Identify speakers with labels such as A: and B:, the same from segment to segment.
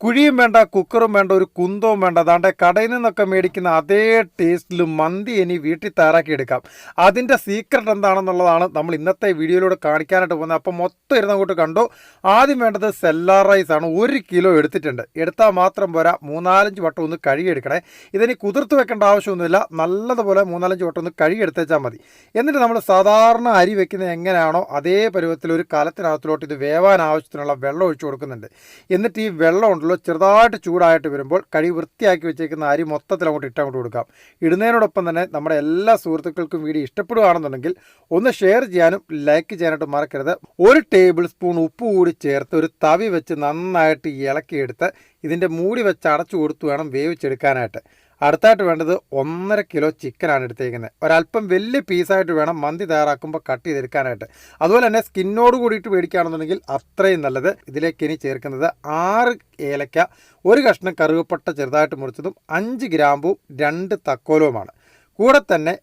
A: കുഴിയും വേണ്ട കുക്കറും വേണ്ട ഒരു കുന്തവും വേണ്ട. അതാണ്ട് കടയിൽ നിന്നൊക്കെ മേടിക്കുന്ന അതേ ടേസ്റ്റിൽ മന്തി ഇനി വീട്ടിൽ തയ്യാറാക്കി എടുക്കാം അതിന്റെ സീക്രട്ട് എന്താണെന്നുള്ളതാണ് നമ്മൾ ഇന്നത്തെ വീഡിയോയിലൂടെ കാണിക്കാനായിട്ട് പോകുന്നത്. അപ്പോൾ മൊത്തം ഇരുന്ന് അങ്ങോട്ട് കണ്ടു? ആദ്യം വേണ്ടത് സെല്ലാർ റൈസ് ആണ്. ഒരു കിലോ എടുത്തിട്ടുണ്ട്. എടുത്താൽ മാത്രം പോരാ. മൂന്നാലഞ്ച് വട്ടം ഒന്ന് കഴുകിയെടുക്കണേ. ഇതിനി കുതിർത്ത് വെക്കേണ്ട ആവശ്യമൊന്നുമില്ല. നല്ലതുപോലെ മൂന്നാലഞ്ച് വട്ടം ഒന്ന് കഴുകിയെടുത്തേച്ചാൽ മതി. എന്നിട്ട് നമ്മൾ സാധാരണ അരി വെക്കുന്നത് എങ്ങനെയാണോ അതേ പരുവത്തിൽ ഒരു കലത്തിനകത്തിലോട്ട് ഇത് വേവാൻ ആവശ്യത്തിനുള്ള വെള്ളം ഒഴിച്ചു കൊടുക്കുന്നുണ്ട്. എന്നിട്ട് ഈ വെള്ളം ഉണ്ടല്ലോ ചെറുതായിട്ട് ചൂടായിട്ട് വരുമ്പോൾ കഴി വൃത്തിയാക്കി വെച്ചേക്കുന്ന അരി മൊത്തത്തിൽ അങ്ങോട്ട് ഇട്ടങ്ങോട്ട് കൊടുക്കാം. ഇടുന്നതിനോടൊപ്പം തന്നെ നമ്മുടെ എല്ലാ സുഹൃത്തുക്കൾക്കും വീഡിയോ ഇഷ്ടപ്പെടുകയാണെന്നുണ്ടെങ്കിൽ ഒന്ന് ഷെയർ ചെയ്യാനും ലൈക്ക് ചെയ്യാനായിട്ട് മറക്കരുത്. ഒരു ടേബിൾ സ്പൂൺ ഉപ്പ് കൂടി ചേർത്ത് ഒരു തവി വെച്ച് നന്നായിട്ട് ഇളക്കിയെടുത്ത് ഇതിന്റെ മൂടി വെച്ച് അടച്ചു കൊടുത്തു വേണം വേവിച്ചെടുക്കാനായിട്ട്. അടുത്തായിട്ട് വേണ്ടത് ഒന്നര കിലോ ചിക്കനാണ് എടുത്തേക്കുന്നത്. ഒരല്പം വലിയ പീസായിട്ട് വേണം മന്തി തയ്യാറാക്കുമ്പോൾ കട്ട് ചെയ്തെടുക്കാനായിട്ട്. അതുപോലെ തന്നെ സ്കിന്നോട് കൂടിയിട്ട് മേടിക്കുകയാണെന്നുണ്ടെങ്കിൽ അത്രയും നല്ലത്. ഇതിലേക്ക് ഇനി ചേർക്കുന്നത് ആറ് ഏലക്ക ഒരു കഷ്ണം കറുവപ്പട്ട ചെറുതായിട്ട് മുറിച്ചതും അഞ്ച് ഗ്രാമ്പും രണ്ട് തക്കോലവുമാണ്. കൂടെ തന്നെ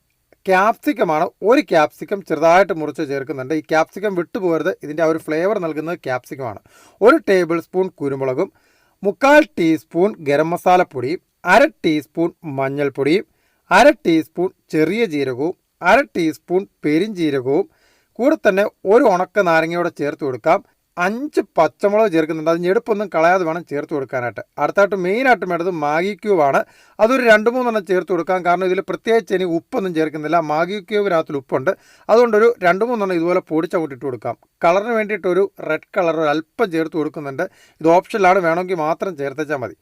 A: ക്യാപ്സിക്കമാണ് ഒരു ക്യാപ്സിക്കം ചെറുതായിട്ട് മുറിച്ച് ചേർക്കുന്നുണ്ട്. ഈ ക്യാപ്സിക്കം വിട്ടുപോകരുത് ഇതിന്റെ ആ ഒരു ഫ്ലേവർ നൽകുന്നത് ക്യാപ്സിക്കമാണ്. ഒരു ടേബിൾ സ്പൂൺ കുരുമുളകും മുക്കാൽ ടീസ്പൂൺ ഗരം മസാലപ്പൊടിയും അര ടീസ്പൂൺ മഞ്ഞൾപ്പൊടിയും അര ടീസ്പൂൺ ചെറിയ ജീരകവും അര ടീസ്പൂൺ പെരിഞ്ജീരകവും കൂടെ തന്നെ ഒരു ഉണക്ക നാരങ്ങയോടെ ചേർത്ത് കൊടുക്കാം. അഞ്ച് പച്ചമുളക് ചേർക്കുന്നുണ്ട്. അത് ഞെടുപ്പൊന്നും കളയാതെ വേണം ചേർത്ത് കൊടുക്കാനായിട്ട്. അടുത്തായിട്ട് മെയിനായിട്ട് വേണ്ടത് മാഗി ക്യൂബാണ് അതൊരു രണ്ട് മൂന്നെണ്ണം ചേർത്ത് കൊടുക്കാം. കാരണം ഇതിൽ പ്രത്യേകിച്ച് ഇനി ഉപ്പൊന്നും ചേർക്കുന്നില്ല. മാഗി ക്യൂബിനകത്തിൽ ഉപ്പുണ്ട്. അതുകൊണ്ടൊരു രണ്ട് മൂന്നെണ്ണം ഇതുപോലെ പൊടിച്ച ഇട്ട് കൊടുക്കാം. കളറിന് വേണ്ടിയിട്ടൊരു റെഡ് കളർ അല്പം ചേർത്ത് കൊടുക്കുന്നുണ്ട്. ഇത് ഓപ്ഷനിലാണ്. വേണമെങ്കിൽ മാത്രം ചേർത്തേച്ചാൽ മതി.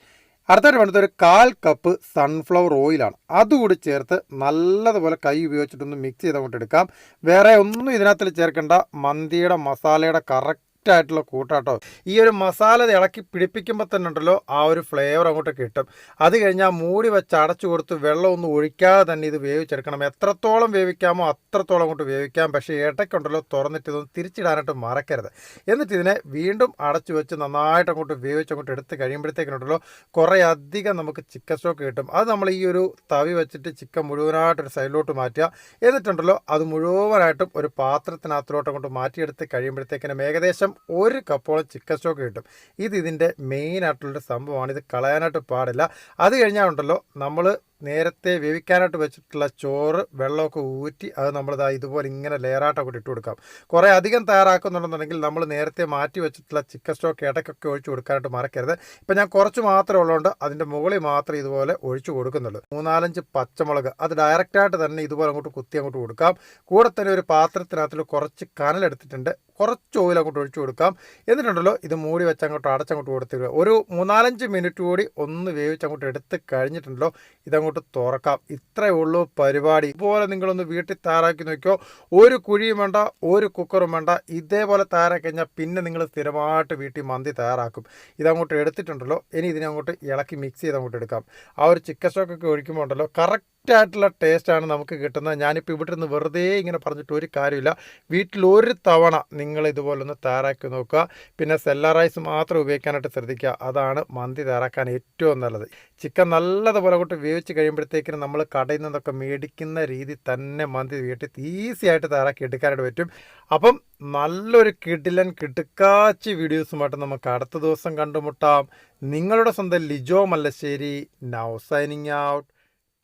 A: അടുത്തായിട്ട് വേണ്ടത് ഒരു കാൽ കപ്പ് സൺഫ്ലവർ ഓയിലാണ് അതുകൂടി ചേർത്ത് നല്ലതുപോലെ കൈ ഉപയോഗിച്ചിട്ടൊന്ന് മിക്സ് ചെയ്ത് അങ്ങോട്ട് എടുക്കാം. വേറെ ഒന്നും ഇതിനകത്തിൽ ചേർക്കേണ്ട. മന്തിയുടെ മസാലയുടെ കറക്റ്റ് ആയിട്ടുള്ള കൂട്ടാട്ടോ. ഈ ഒരു മസാല ഇളക്കി പിടിപ്പിക്കുമ്പോൾ തന്നെ ഉണ്ടല്ലോ ആ ഒരു ഫ്ലേവർ അങ്ങോട്ട് കിട്ടും. അത് കഴിഞ്ഞാൽ മൂടി വെച്ച് അടച്ചു കൊടുത്ത് വെള്ളം ഒന്നും ഒഴിക്കാതെ തന്നെ ഇത് വേവിച്ചെടുക്കണം. എത്രത്തോളം വേവിക്കാമോ അത്രത്തോളം അങ്ങോട്ട് വേവിക്കാം. പക്ഷേ ഇടയ്ക്കുണ്ടല്ലോ തുറന്നിട്ട് ഇതൊന്നും തിരിച്ചിടാനായിട്ട് മറക്കരുത്. എന്നിട്ട് ഇതിനെ വീണ്ടും അടച്ചു വെച്ച് നന്നായിട്ട് അങ്ങോട്ട് വേവിച്ച് അങ്ങോട്ട് എടുത്ത് കഴിയുമ്പോഴത്തേക്കിനുണ്ടല്ലോ കുറേ അധികം നമുക്ക് ചിക്കൻ സ്റ്റോക്ക് കിട്ടും. അത് നമ്മൾ ഈ ഒരു തവി വെച്ചിട്ട് ചിക്കൻ മുഴുവനായിട്ടൊരു സൈഡിലോട്ട് മാറ്റുക. എന്നിട്ടുണ്ടല്ലോ അത് മുഴുവനായിട്ടും ഒരു പാത്രത്തിനകത്തിലോട്ട് അങ്ങോട്ട് മാറ്റിയെടുത്ത് കഴിയുമ്പോഴത്തേക്കിനും ഏകദേശം ഒരു കപ്പോളം ചിക്കൻ സ്റ്റോക്ക് കിട്ടും. ഇത് ഇതിന്റെ മെയിൻ ആയിട്ടുള്ള സംഭവമാണ്. ഇത് കളയാനായിട്ട് പാടില്ല. അത് കഴിഞ്ഞാൽ ഉണ്ടല്ലോ നമ്മൾ നേരത്തെ വേവിക്കാനായിട്ട് വെച്ചിട്ടുള്ള ചോറ് വെള്ളമൊക്കെ ഊറ്റി അത് നമ്മളിതാ ഇതുപോലെ ഇങ്ങനെ ലെയറായിട്ടൊക്കെ ഇട്ട് കൊടുക്കാം. കുറേ അധികം തയ്യാറാക്കുന്നുണ്ടെന്നുണ്ടെങ്കിൽ നമ്മൾ നേരത്തെ മാറ്റി വെച്ചിട്ടുള്ള ചിക്കൻ സ്റ്റോക്ക് ഇടയ്ക്കൊക്കെ ഒഴിച്ച് കൊടുക്കാനായിട്ട് മറക്കരുത്. ഇപ്പം ഞാൻ കുറച്ച് മാത്രമേ ഉള്ളതുകൊണ്ട് അതിന്റെ മുകളിൽ മാത്രമേ ഇതുപോലെ ഒഴിച്ചു കൊടുക്കുന്നുള്ളൂ. മൂന്നാലഞ്ച് പച്ചമുളക് അത് ഡയറക്റ്റായിട്ട് തന്നെ ഇതുപോലെ അങ്ങോട്ട് കുത്തി അങ്ങോട്ട് കൊടുക്കാം. കൂടെ തന്നെ ഒരു പാത്രത്തിനകത്തിൽ കുറച്ച് കനലെടുത്തിട്ടുണ്ട്. കുറച്ച് ഓയിൽ അങ്ങോട്ട് ഒഴിച്ചു കൊടുക്കാം. എന്നിട്ടുണ്ടല്ലോ ഇത് മൂടി വെച്ച് അങ്ങോട്ട് അടച്ചങ്ങോട്ട് കൊടുത്തിരിക്കുക ഒരു മൂന്നാലഞ്ച് മിനിറ്റ് കൂടി ഒന്ന് വേവിച്ച് അങ്ങോട്ട് എടുത്ത് കഴിഞ്ഞിട്ടുണ്ടല്ലോ ഇതങ്ങോട്ട് തുറക്കാം. ഇത്രയേ ഉള്ളൂ പരിപാടി. ഇതുപോലെ നിങ്ങളൊന്ന് വീട്ടിൽ തയ്യാറാക്കി നോക്കിയോ ഒരു കുഴിയും വേണ്ട ഒരു കുക്കറും വേണ്ട. ഇതേപോലെ തയ്യാറാക്കി കഴിഞ്ഞാൽ പിന്നെ നിങ്ങൾ സ്ഥിരമായിട്ട് വീട്ടിൽ മന്തി തയ്യാറാക്കും. ഇതങ്ങോട്ട് എടുത്തിട്ടുണ്ടല്ലോ. ഇനി ഇതിനെ അങ്ങോട്ട് ഇളക്കി മിക്സ് ചെയ്ത് അങ്ങോട്ട് എടുക്കാം. ആ ഒരു ചിക്കൻ സ്റ്റോക്കൊക്കെ ഒഴിക്കുമ്പോൾ ഉണ്ടല്ലോ കറക്റ്റ് ആയിട്ടുള്ള ടേസ്റ്റാണ് നമുക്ക് കിട്ടുന്നത്. ഞാനിപ്പോൾ ഇവിടെ നിന്ന് വെറുതെ ഇങ്ങനെ പറഞ്ഞിട്ട് ഒരു കാര്യമില്ല. വീട്ടിൽ ഒരു തവണ നിങ്ങൾ ഇതുപോലൊന്ന് തയ്യാറാക്കി നോക്കുക. പിന്നെ സെല്ല റൈസ് മാത്രം ഉപയോഗിക്കാനായിട്ട് ശ്രദ്ധിക്കുക. അതാണ് മന്തി തയ്യാറാക്കാൻ ഏറ്റവും നല്ലത്. ചിക്കൻ നല്ലതുപോലെ കൊണ്ട് വേവിച്ച് കഴിയുമ്പോഴത്തേക്കിനും നമ്മൾ കടയിൽ നിന്നൊക്കെ മേടിക്കുന്ന രീതി തന്നെ മന്തി വീട്ടിൽ ഈസി ആയിട്ട് തയ്യാറാക്കി എടുക്കാനായിട്ട് പറ്റും. അപ്പം നല്ലൊരു കിടിലൻ കിടുക്കാച്ചി വീഡിയോസുമായിട്ട് നമുക്ക് അടുത്ത ദിവസം കണ്ടുമുട്ടാം. നിങ്ങളുടെ സ്വന്തം Lijo Mallassery. Now signing out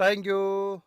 A: Thank you.